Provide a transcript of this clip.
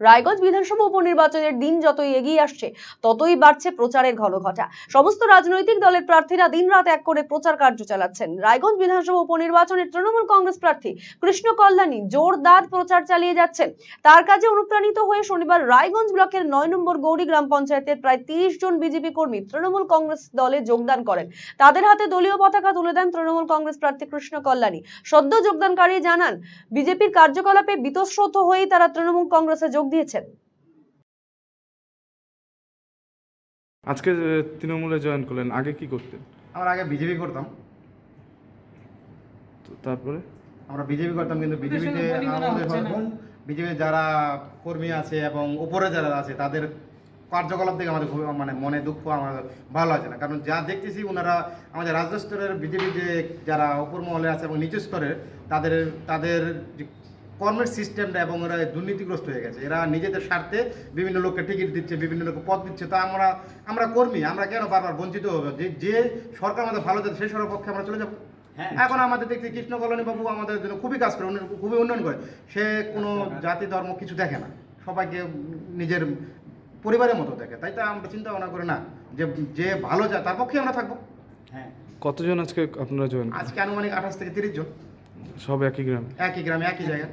রায়গঞ্জ বিধানসভা উপনির্বাচনের দিন যতই এগিয়ে আসছে, ততই বাড়ছে প্রচারের ঘনঘটা। সমস্ত রাজনৈতিক দলের প্রার্থীরা দিনরাত এক করে প্রচার কার্য চালাচ্ছেন। রায়গঞ্জ বিধানসভা উপনির্বাচনের তৃণমূল কংগ্রেস প্রার্থী কৃষ্ণ কল্যাণী জোরদার প্রচার চালিয়ে যাচ্ছেন। তার কাজে অনুপ্রাণিত হয়ে শনিবার রায়গঞ্জ ব্লকের নয় নম্বর গৌরী গ্রাম পঞ্চায়েতের প্রায় তিরিশ জন বিজেপি কর্মী তৃণমূল কংগ্রেস দলে যোগদান করেন। তাদের হাতে দলীয় পতাকা তুলে দেন তৃণমূল কংগ্রেস প্রার্থী কৃষ্ণ কল্যাণী। সদ্য যোগদানকারী জানান, বিজেপির কার্যকলাপে বিতস্রোত হয়েই তারা তৃণমূল কংগ্রেসে যোগ দিয়েছেন। আজকে তৃণমূলে জয়েন করলেন। আগে কি করতেন? আমরা আগে বিজেপি করতাম। তারপরে? আমরা বিজেপি করতাম কিন্তু বিজেপিতে বিজেপি যারা কর্মী আছে এবং উপরে যারা আছে তাদের কার্যকলাপ থেকে আমাদের খুব মানে মনে দুঃখ আমার ভালো লাগে না। কারণ যা দেখতেছি ওনারা আমাদের রাজ্য স্তরের বিজেপি যে যারা উপর মহলে আছে এবং নিচু স্তরের তাদের তাদের কর্মের সিস্টেমটা এবং ওরা দুর্নীতিগ্রস্ত হয়ে গেছে। এরা নিজেদের স্বার্থে বিভিন্ন লোককে টিকিট দিচ্ছে বিভিন্ন লোককে পদ দিচ্ছে। তা আমরা আমরা কর্মী আমরা কেন বারবার বঞ্চিত হব? যে যে সরকার আমাদের ভালো যাচ্ছে সেই সরকার পক্ষে আমরা চলে যাব। এখন আমাদের দেখছি কৃষ্ণ কল্যাণী বাবু আমাদের জন্য খুবই কাজ করে খুবই উন্নয়ন করে। সে কোনো জাতি ধর্ম কিছু দেখে না। সবাইকে নিজের পরিবারের মতো দেখে। তাই তো আমরা চিন্তা ভাবনা করে না যে যে ভালো যায় তার পক্ষে আমরা থাকব। হ্যাঁ। কতজন আজকে আপনারা জয়েন আজকে আনুমানিক আঠাশ থেকে তিরিশ জন। সব একই গ্রামে? একই গ্রামে একই জায়গায়।